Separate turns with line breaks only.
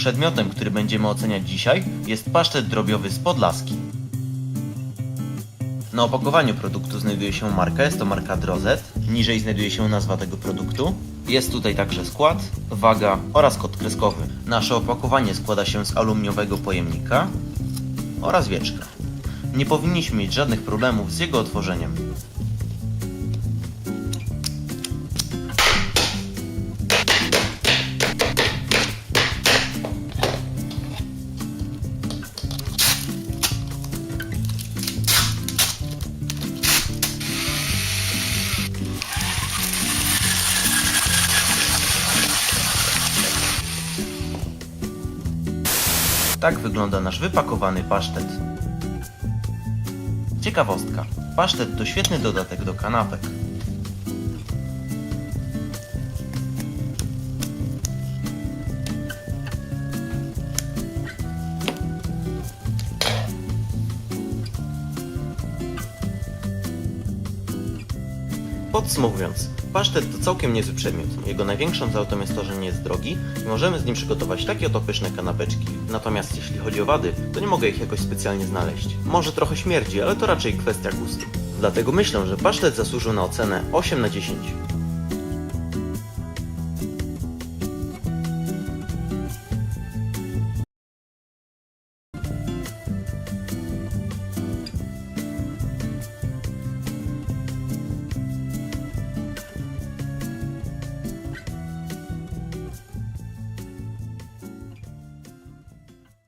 Przedmiotem, który będziemy oceniać dzisiaj jest pasztet drobiowy z Podlaski. Na opakowaniu produktu znajduje się marka, jest to marka Drozet. Niżej znajduje się nazwa tego produktu. Jest tutaj także skład, waga oraz kod kreskowy. Nasze opakowanie składa się z aluminiowego pojemnika oraz wieczka. Nie powinniśmy mieć żadnych problemów z jego otworzeniem. Tak wygląda nasz wypakowany pasztet. Ciekawostka. Pasztet to świetny dodatek do kanapek. Podsumowując, pasztet to całkiem niezły przedmiot. Jego największą zaletą jest to, że nie jest drogi i możemy z nim przygotować takie oto pyszne kanapeczki. Natomiast jeśli chodzi o wady, to nie mogę ich jakoś specjalnie znaleźć. Może trochę śmierdzi, ale to raczej kwestia gustu. Dlatego myślę, że pasztet zasłużył na ocenę 8 na 10.